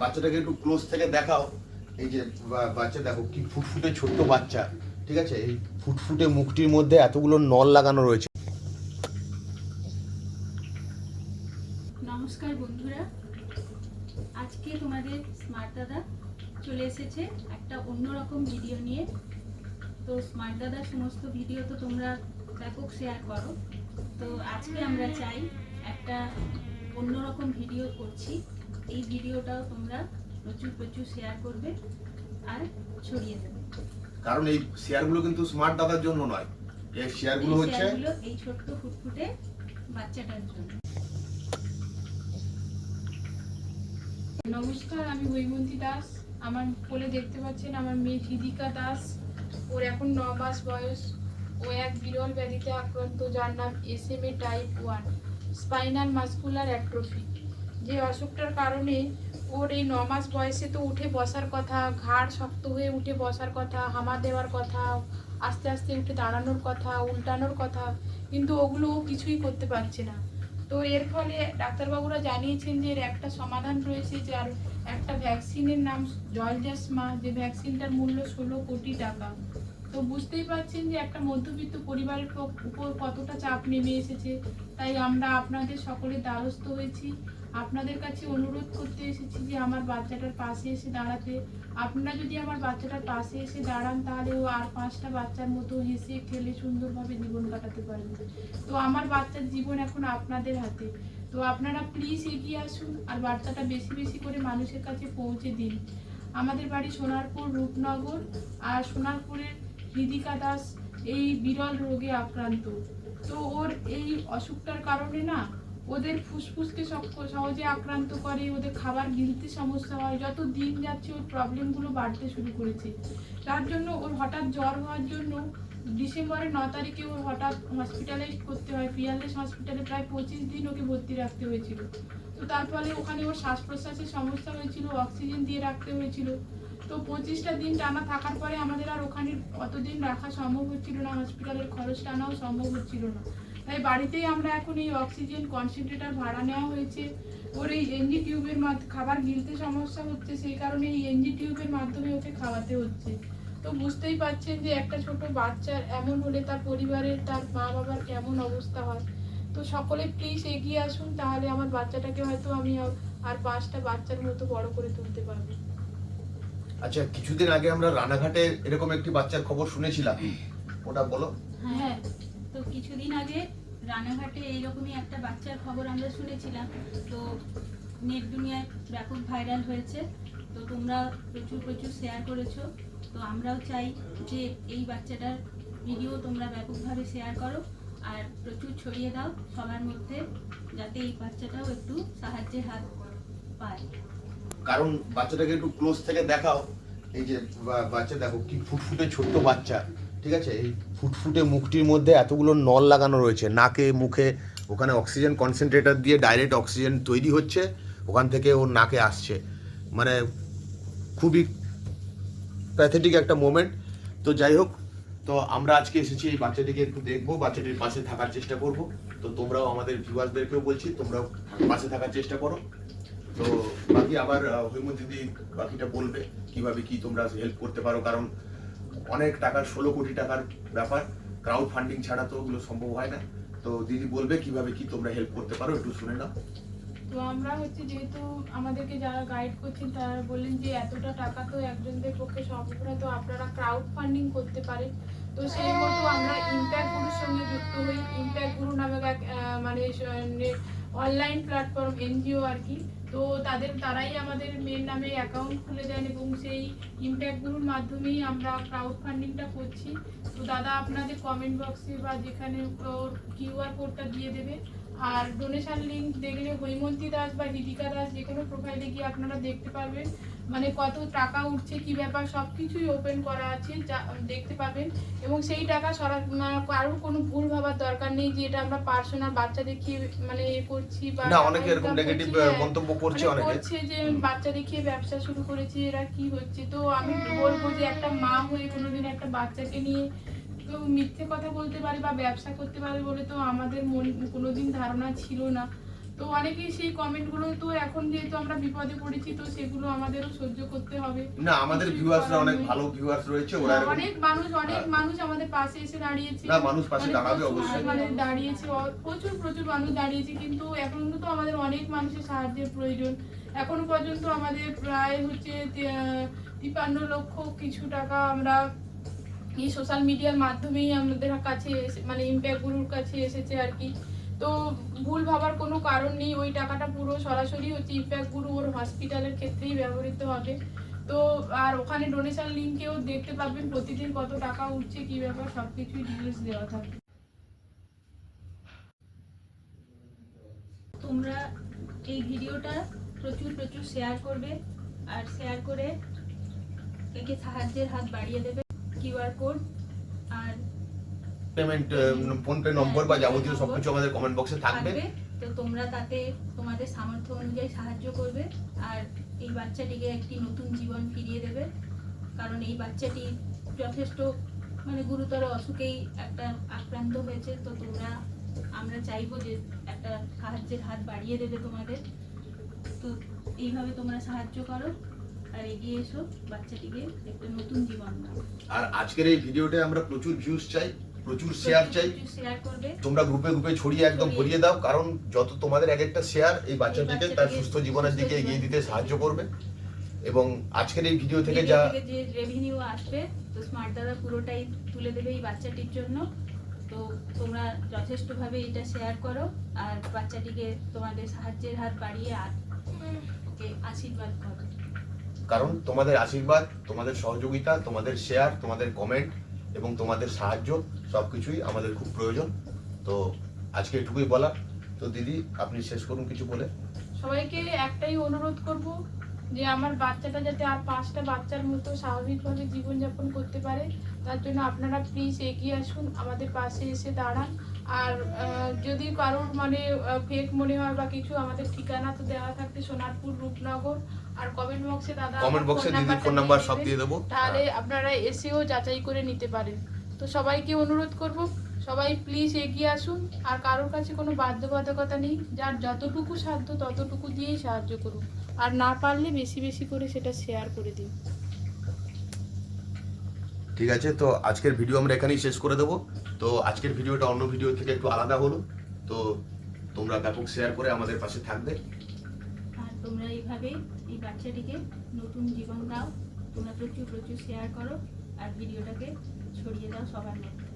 বাচ্চাটাকে একটু ক্লোজ থেকে দেখাও। এই যে বাচ্চা দেখো কি ফুটফুটে ছোট্ট বাচ্চা, ঠিক আছে? এই ফুটফুটে মুখটির মধ্যে এতগুলো নল লাগানো রয়েছে। নমস্কার বন্ধুরা। আজকে তোমাদের স্মার্ট দাদা চলে এসেছে একটা অন্যরকম ভিডিও নিয়ে। তো স্মার্ট দাদার সমস্ত ভিডিও তো তোমরা ব্যাপক শেয়ার করো। তো আজকে আমরা চাই একটা অন্যরকম ভিডিও করছি। এই ভিডিওটাও তোমরা প্রচুর প্রচুর শেয়ার করবে আর ছড়িয়ে দেবে কারণ এই শেয়ারগুলো কিন্তু স্মার্ট দাদার জন্য নয়। এই শেয়ারগুলো হচ্ছে এই ছোট্ট ফুটফুটে বাচ্চাটার জন্য। নমস্কার আমি হৈমন্তী দাস। আমার কোলে দেখতে পাচ্ছেন আমার মেয়ে হৃদিকা দাস। ওর এখন ন মাস বয়স। ও এক বিরল ব্যাধিতে আক্রান্ত যার নাম S M A type one spinal muscular atrophy যে অসুখটার কারণে ওর এই ন মাস বয়সে তো উঠে বসার কথা, ঘাড় শক্ত হয়ে উঠে বসার কথা, হামা দেওয়ার কথা, আস্তে আস্তে উঠে দাঁড়ানোর কথা, উল্টানোর কথা, কিন্তু ওগুলো ও কিছুই করতে পারছে না। তো এর ফলে ডাক্তারবাবুরা জানিয়েছেন যে এর একটা সমাধান রয়েছে যার একটা ভ্যাকসিনের নাম জলজাসমা, যে ভ্যাকসিনটার মূল্য ষোলো কোটি টাকা। তো বুঝতেই পারছেন যে একটা মধ্যবিত্ত পরিবারের উপর কতটা চাপ নেমে এসেছে, তাই আমরা আপনাদের সকলের দ্বারস্থ হয়েছি। আপনাদের কাছে অনুরোধ করতে এসেছি যে আমার বাচ্চাটার পাশে এসে দাঁড়াতে। আপনারা যদি আমার বাচ্চাটার পাশে এসে দাঁড়ান, তাহলে ও আর পাঁচটা বাচ্চার মতো হেসে, খেলে সুন্দরভাবে জীবন কাটাতে পারবে। তো আমার বাচ্চার জীবন এখন আপনাদের হাতে। তো আপনারা প্লিজ এগিয়ে আসুন আর বার্তাটা বেশি বেশি করে মানুষের কাছে পৌঁছে দিন। আমাদের বাড়ি সোনারপুর, রূপনগর আর সোনারপুরের হৃদিকা দাস এই বিরল রোগে আক্রান্ত। তো ওর এই অসুখটার কারণে না ওদের ফুসফুসকে সক- সহজে আক্রান্ত করে, ওদের খাবার গিলতে সমস্যা হয়, যত দিন যাচ্ছে ওর প্রবলেমগুলো বাড়তে শুরু করেছে। তার জন্য ওর হঠাৎ জ্বর হওয়ার জন্য ডিসেম্বরের ন তারিখে ওর হঠাৎ হসপিটালাইজ করতে হয়। পিয়ারলেস হসপিটালে প্রায় পঁচিশ দিন ওকে ভর্তি রাখতে হয়েছিল। তো তার ফলে ওখানে ওর শ্বাস প্রশ্বাসের সমস্যা হয়েছিল অক্সিজেন দিয়ে রাখতে হয়েছিল। তো পঁচিশটা দিন টানা থাকার পরে আমাদের আর ওখানে অতদিন রাখা সম্ভব হচ্ছিল না হসপিটালের খরচ টানাও সম্ভব হচ্ছিল না। তাই বাড়িতেই আমরা এখন এই অক্সিজেন কনসেন্ট্রেটার ভাড়া নেওয়া হয়েছে। ওর এই এনজি টিউবের মাধ্যমে খাবার গিলতে সমস্যা হচ্ছে সেই কারণে এই এনজি টিউবের মাধ্যমে ওকে খাওয়াতে হচ্ছে। তো বুঝতেই পারছেন যে একটা ছোট বাচ্চার এমন হলে তার পরিবারের তার মা বাবার কেমন অবস্থা হয়। তো সকলে প্লিজ এগিয়ে আসুন তাহলে আমার বাচ্চাটাকে হয়তো আমি আর- আর পাঁচটা বাচ্চার মতো বড় করে তুলতে পারব। আচ্ছা কিছুদিন আগে আমরা রানাঘাটে এরকম একটি বাচ্চার খবর শুনেছিলাম। ওটা বলো। হ্যাঁ তো কিছুদিন আগে রানাঘাটে এইরকমই একটা বাচ্চার খবর আমরা শুনেছিলাম। তো নেট দুনিয়ায় ব্যাপক ভাইরাল হয়েছে। তো তোমরা প্রচুর প্রচুর শেয়ার করেছ। তো আমরাও চাই যে এই বাচ্চাটার ভিডিও তোমরা ব্যাপকভাবে শেয়ার করো আর প্রচুর ছড়িয়ে দাও সবার মধ্যে, যাতে এই বাচ্চাটাও একটু সাহায্যের হাত পায়। কারণ বাচ্চাটাকে একটু ক্লোজ থেকে দেখাও। এই যে বাচ্চা দেখো কি ফুটফুটে ছোট্ট বাচ্চা। ঠিক আছে? এই ফুটফুটে মুখটির মধ্যে এতগুলো নল লাগানো রয়েছে। নাকে মুখে ওখানে অক্সিজেন কনসেন্ট্রেটর দিয়ে ডাইরেক্ট অক্সিজেন তৈরি হচ্ছে ওখান থেকে ওর নাকে আসছে। মানে খুবই প্যাথেটিক একটা মোমেন্ট তো যাই হোক তো আমরা আজকে এসেছি এই বাচ্চাটিকে একটু দেখব বাচ্চাটির পাশে থাকার চেষ্টা করব। তো তোমরাও আমাদের ভিউয়ার্সদেরকেও বলছি তোমরাও পাশে থাকার চেষ্টা করো। তো বাকি আবার আহ, হৈমন্তী দিদি বাকিটা বলবে কীভাবে কি তোমরা হেল্প করতে পারো কারণ অনেক টাকার ষোলো কোটি টাকার ব্যাপার। ক্রাউড ফান্ডিং ছাড়া তো ওগুলো সম্ভব হয় না। তো দিদি বলবে কীভাবে কি তোমরা হেল্প করতে পারো একটু শুনে নাও। তো আমরা হচ্ছে যেহেতু আমাদেরকে যারা গাইড করছেন তারা বললেন যে এতটা টাকা তো একজনদের পক্ষে সম্ভব না। তো আপনারা ক্রাউড ফান্ডিং করতে পারেন। তো সেই মতো আমরা ইম্প্যাক্ট গুরুর সঙ্গে যুক্ত হই। ইম্প্যাক্ট গুরু আহ, মানে অনলাইন প্ল্যাটফর্ম এনজিও আর কি। তো তাদের, তারাই আমাদের মেন নামে অ্যাকাউন্ট খুলে দেন এবং সেই ইম্প্যাক্টগুলোর মাধ্যমেই আমরা ক্রাউড ফান্ডিংটা করছি। তো দাদা, আপনাদের কমেন্ট বক্সে বা যেখানে কিউআর কোডটা দিয়ে দেবে। আর ডোনেশন লিঙ্ক দেখলে হৈমন্তী দাস বা হৃদিকা দাস যে কোনো প্রোফাইলে গিয়ে আপনারা দেখতে পারবেন। মানে কত টাকা উঠছে কি ব্যাপার সব কিছুই ওপেন করা আছে যা দেখতে পাবেন এবং সেই টাকা সরা মানে কারোর কোনো ভুল ভাবার দরকার নেই যে এটা আমরা পার্সোনাল বাচ্চা দেখিয়ে মানে এ করছি বা না অনেকে এরকম নেগেটিভ হ্যাঁ। মন্তব্য করছে মানে অনেকে। করছে যে বাচ্চা দেখিয়ে ব্যবসা শুরু করেছে এরা কি হচ্ছে? তো আমি বলব যে একটা মা হয়ে কোনোদিন একটা বাচ্চাকে নিয়ে তো মিথ্যে কথা বলতে পারে বা ব্যবসা করতে পারে বলে তো আমাদের মন কোনোদিন ধারণা ছিল না তো অনেকেই সেই কমেন্টগুলো তো এখন যেহেতু আমরা বিপদে পড়েছি তো সেগুলো আমাদেরও সহ্য করতে হবে না আমাদের ভিউয়ার্সরা অনেক ভালো ভিউয়ার্স রয়েছে ওরা অনেক মানুষ অনেক হ্যাঁ। মানুষ আমাদের পাশে এসে দাঁড়িয়েছে না, মানুষ পাশে দাঁড়াবে অবশ্যই। মানে দাঁড়িয়েছে প্রচুর প্রচুর মানুষ দাঁড়িয়েছে কিন্তু এখন তো আমাদের অনেক মানুষের সাহায্যের প্রয়োজন এখনও পর্যন্ত আমাদের প্রায় হচ্ছে তি- তিপ্পান্ন লক্ষ কিছু টাকা আমরা এই সোশ্যাল মিডিয়ার মাধ্যমেই আমাদের কাছে মানে ইম্প্যাক্ট গুরুর কাছে এসেছে আর কি। তো ভুল ভাবার কোনো কারণ নেই, ওই টাকাটা পুরো সরাসরি হচ্ছে ইম্প্যাক্ট গুরু ওর হসপিটালের ক্ষেত্রেই ব্যবহৃত হবে। তো আর ওখানে ডোনেশন লিঙ্কেও দেখতে পাবেন প্রতিদিন কত টাকা উঠছে, কি ব্যাপার সব কিছুই ডিটেলস দেওয়া থাকবে তোমরা এই ভিডিওটা প্রচুর প্রচুর শেয়ার করবে, আর শেয়ার করে একে সাহায্যের হাত বাড়িয়ে দেবে। কিউআর কোড আর পেমেন্ট ফোন পে নম্বর বা যাবতীয় নম্বর সবকিছু আমাদের কমেন্ট বক্সে থাকবে। থাকবে। তো তোমরা তাতে তোমাদের সামর্থ্য অনুযায়ী সাহায্য করবে। আর এই বাচ্চাটিকে একটি নতুন জীবন ফিরিয়ে দেবে। কারণ এই বাচ্চাটি যথেষ্ট মানে গুরুতর অসুখেই একটা আক্রান্ত হয়েছে। তো তোমরা আমরা চাইব যে একটা সাহায্যের হাত বাড়িয়ে দেবে তোমাদের। তো এইভাবে তোমরা সাহায্য করো। আর এগিয়ে এসো বাচ্চাটিকে একটা নতুন জীবন দাও। আর আজকের এই ভিডিওতে আমরা প্রচুর ভিউজ চাই প্রচুর শেয়ার চাই। তোমরা গ্রুপে গ্রুপে ছড়িয়ে একদম ভরিয়ে দাও কারণ যত তোমাদের এক একটা শেয়ার এই বাচ্চাটিকে তার সুস্থ জীবনের দিকে এগিয়ে দিতে সাহায্য করবে। এবং আজকের এই ভিডিও থেকে যা যে রেভিনিউ আসবে তো স্মার্ট দাদা পুরোটাই তুলে দেবে এই বাচ্চাটির জন্য। তো তোমরা যথেষ্টভাবে এটা শেয়ার করো আর বাচ্চাটিকে তোমাদের সাহায্যের হাত বাড়িয়ে আর ওকে আশীর্বাদ করো। কারণ তোমাদের আশীর্বাদ, তোমাদের সহযোগিতা, তোমাদের শেয়ার তোমাদের কমেন্ট এবং তোমাদের সাহায্য সব কিছুই আমাদের খুব প্রয়োজন। তো আজকে এটুকুই বলা তো দিদি, আপনি শেষ করুন কিছু বলে। সবাইকে একটাই অনুরোধ করব যে আমার বাচ্চাটা যাতে আর পাঁচটা বাচ্চার মতো স্বাভাবিকভাবে জীবনযাপন করতে পারে, তার জন্য আপনারা প্লিজ এগিয়ে আসুন, আমাদের পাশে এসে দাঁড়ান। আর যদি কারোর মানে ফেক মনে হয় বা কিছু আমাদের ঠিকানা তো দেওয়া থাকতে সোনারপুর রূপনগর আর কমেন্ট বক্সে দাদা কমেন্ট বক্সে দিদির ফোন নাম্বার সব দিয়ে দেবো। তাহলে আপনারা এসেও যাচাই করে নিতে পারেন। তো সবাইকে অনুরোধ করব সবাই প্লিজ এগিয়ে আসুন আর কারোর কাছে কোনো বাধ্যবাধকতা নেই যার যতটুকু সাধ্য ততটুকু দিয়েই সাহায্য করুন। আর না পারলে বেশি বেশি করে সেটা শেয়ার করে দিন। ঠিক আছে? তো আজকের ভিডিও আমরা এখানেই শেষ করে দেবো। তো আজকের ভিডিওটা অন্য ভিডিও থেকে একটু আলাদা হলো। তো তোমরা ব্যাপক শেয়ার করে আমাদের পাশে থাকবে। আর তোমরা এইভাবেই এই বাচ্চাটিকে নতুন জীবন দাও। তোমরা প্রচুর প্রচুর শেয়ার করো। আর ভিডিওটাকে ছড়িয়ে দাও সবার মধ্যে।